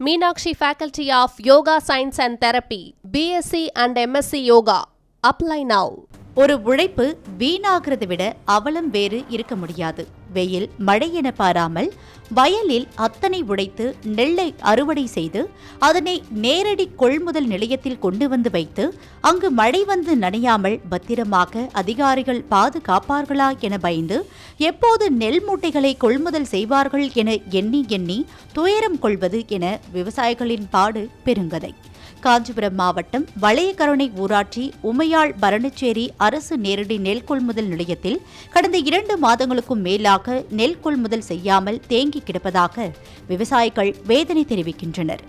Meenakshi Faculty of Yoga Science and Therapy, BSc and MSc Yoga. Apply now. ஒரு உழைப்பு வீணாகிறதை விட அவலம் வேறு இருக்க முடியாது. வெயில் மழை என பாராமல் வயலில் அத்தனை உடைத்து நெல்லை அறுவடை செய்து அதனை நேரடி கொள்முதல் நிலையத்தில் கொண்டு வந்து வைத்து அங்கு மழை வந்து நனையாமல் பத்திரமாக அதிகாரிகள் பாதுகாப்பார்களா என பயந்து எப்போது நெல் மூட்டைகளை கொள்முதல் செய்வார்கள் என எண்ணி எண்ணி துயரம் கொள்வது என விவசாயிகளின் பாடு பெருங்கதை. காஞ்சிபுரம் மாவட்டம் வளையக்கருணை ஊராட்சி உமையாள் பரணிச்சேரி அரசு நேரடி நெல் கொள்முதல் நிலையத்தில் கடந்த இரண்டு மாதங்களுக்கும் மேலாக நெல் கொள்முதல் செய்யாமல் தேங்கி கிடப்பதாக விவசாயிகள் வேதனை தெரிவிக்கின்றனர்.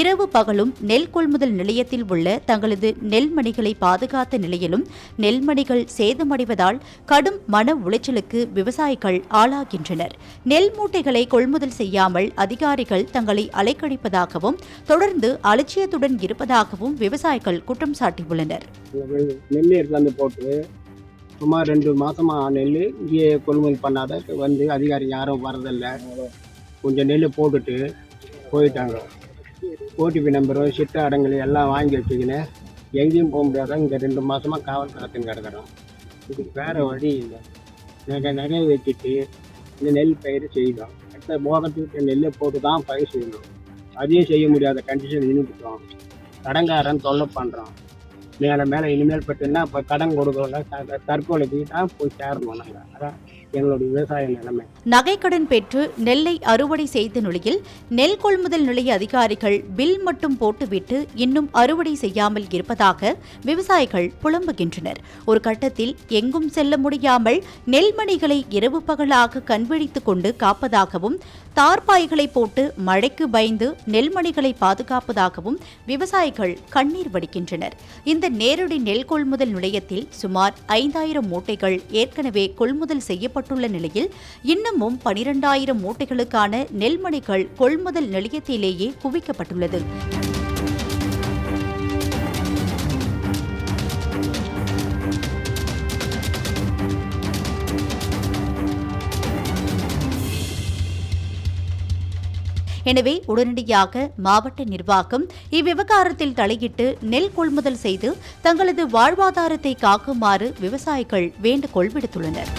இரவு பகலும் நெல் கொள்முதல் நிலையத்தில் உள்ள தங்களது நெல்மணிகளை பாதுகாத்த நிலையிலும் நெல்மணிகள் சேதமடைவதால் கடும் மன உளைச்சலுக்கு விவசாயிகள் ஆளாகின்றனர். நெல் மூட்டைகளை கொள்முதல் செய்யாமல் அதிகாரிகள் தங்களை அலைக்கழிப்பதாகவும் தொடர்ந்து அலட்சியத்துடன் இருப்ப இருப்பதாகவும் விவசாயிகள் குற்றம் சாட்டியுள்ளனர். நெல் எடுத்து போட்டு சுமார் ரெண்டு மாசமா நெல் இங்கேயே கொள்முதல் பண்ணாத வந்து அதிகாரி யாரும் வரதில்ல கொஞ்சம் நெல் போட்டுட்டு போயிட்டாங்க. ஓடிபி நம்பரு சிட்ட அடங்கல் எல்லாம் வாங்கி வச்சுக்கின்னு எங்கேயும் போக முடியாத இங்கே ரெண்டு மாதமாக காவல் காத்துன்னு கிடக்கிறோம். இதுக்கு வேறு வழி இல்லை. நகை நகை வச்சுட்டு இந்த நெல் பயிர் செய்யணும். அடுத்த போகத்துக்கு நெல்லை போட்டு தான் பயிர் செய்யணும். அதையும் செய்ய முடியாத கண்டிஷன் நின்றுட்டோம் கடங்காரன் தொல்லை பண்ணுறான் மேலே மேலே இனிமேல் பட்டுன்னா இப்போ கடன் கொடுக்கல தற்கொலைக்கு தான் போய் சேரணும் நாங்கள் அதான் எங்களுடைய விவசாய நிலைமை. நகைக்கடன் பெற்று நெல்லை அறுவடை செய்த நிலையில் நெல் கொள்முதல் நிலைய அதிகாரிகள் பில் மட்டும் போட்டுவிட்டு இன்னும் அறுவடை செய்யாமல் இருப்பதாக விவசாயிகள் புலம்புகின்றனர். ஒரு கட்டத்தில் எங்கும் செல்ல முடியாமல் நெல்மணிகளை இரவு பகலாக கண்விழித்துக் கொண்டு காப்பதாகவும் தார்பாய்களை போட்டு மழைக்கு பயந்து நெல்மணிகளை பாதுகாப்பதாகவும் விவசாயிகள் கண்ணீர் வடிக்கின்றனர். இந்த நேரடி நெல் கொள்முதல் நிலையத்தில் சுமார் ஐந்தாயிரம் மூட்டைகள் ஏற்கனவே கொள்முதல் செய்யப்பட்டுள்ள நிலையில் இன்னமும் பனிரெண்டாயிரம் மூட்டைகளுக்கான நெல்மணிகள் கொள்முதல் நிலையத்திலேயே குவிக்கப்பட்டுள்ளது. எனவே உடனடியாக மாவட்ட நிர்வாகம் இவ்விவகாரத்தில் தலையிட்டு நெல் கொள்முதல் செய்து தங்களது வாழ்வாதாரத்தை காக்குமாறு விவசாயிகள் வேண்டுகோள் விடுத்துள்ளனர்.